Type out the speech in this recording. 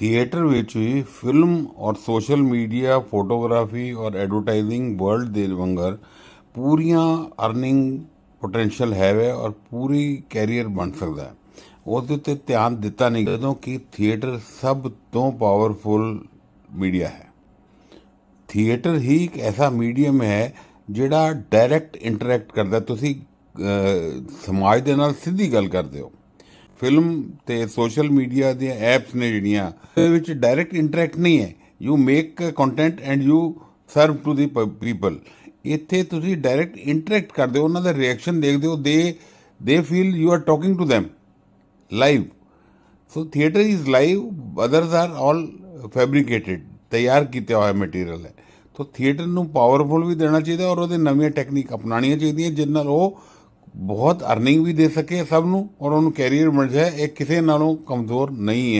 Theatre ਵਿੱਚ ਵੀ film ਔਰ ਸੋਸ਼ਲ ਮੀਡੀਆ, ਫੋਟੋਗ੍ਰਾਫੀ ਔਰ ਐਡਵਰਟਾਈਜ਼ਿੰਗ ਵਰਲਡ ਦੇ ਵਾਂਗਰ ਪੂਰੀਆਂ ਅਰਨਿੰਗ ਪੋਟੈਂਸ਼ੀਅਲ ਹੈ ਔਰ ਪੂਰੀ ਕੈਰੀਅਰ ਬਣ ਸਕਦਾ ਹੈ। ਉਹਦੇ ਉੱਤੇ ਧਿਆਨ ਦਿੱਤਾ ਨਹੀਂ ਜਦੋਂ ਕਿ ਥੀਏਟਰ ਸਭ ਤੋਂ ਪਾਵਰਫੁਲ ਮੀਡੀਆ ਹੈ। ਥੀਏਟਰ ਹੀ ਇੱਕ ਐਸਾ ਮੀਡੀਅਮ ਹੈ ਜਿਹੜਾ ਡਾਇਰੈਕਟ ਇੰਟਰੈਕਟ ਕਰਦਾ ਤੁਸੀਂ ਸਮਾਜ ਦੇ ਨਾਲ ਸਿੱਧੀ ਗੱਲ ਕਰਦੇ ਹੋ। ਫਿਲਮ ਤੇ ਸੋਸ਼ਲ ਮੀਡੀਆ ਦੀਆਂ ਐਪਸ ਨੇ ਜਿਹੜੀਆਂ ਇਹਦੇ ਵਿੱਚ ਡਾਇਰੈਕਟ ਇੰਟਰੈਕਟ ਨਹੀਂ ਹੈ। You make content and you serve to the people ਇੱਥੇ ਤੁਸੀਂ ਡਾਇਰੈਕਟ ਇੰਟਰੈਕਟ ਕਰਦੇ ਹੋ, ਉਹਨਾਂ ਦਾ ਰਿਐਕਸ਼ਨ ਦੇਖਦੇ ਹੋ ਦੇ ਦੇ feel you are talking to them live so theatre is live others are all fabricated ਤਿਆਰ ਕੀਤਾ ਹੋਇਆ ਮਟੀਰੀਅਲ ਹੈ। ਸੋ ਥੀਏਟਰ ਨੂੰ ਪਾਵਰਫੁਲ ਵੀ ਦੇਣਾ ਚਾਹੀਦਾ ਔਰ ਉਹਦੇ ਨਵੀਆਂ ਟੈਕਨੀਕ ਅਪਣਾਉਣੀਆਂ ਚਾਹੀਦੀਆਂ ਜਿਸ ਨਾਲ ਉਹ ਬਹੁਤ ਅਰਨਿੰਗ ਵੀ ਦੇ ਸਕੇ ਸਭ ਨੂੰ ਔਰ ਉਹਨੂੰ ਕੈਰੀਅਰ ਮਿਲ ਜਾਏ, ਇਹ ਕਿਸੇ ਨਾਲੋਂ ਕਮਜ਼ੋਰ ਨਹੀਂ ਹੈ।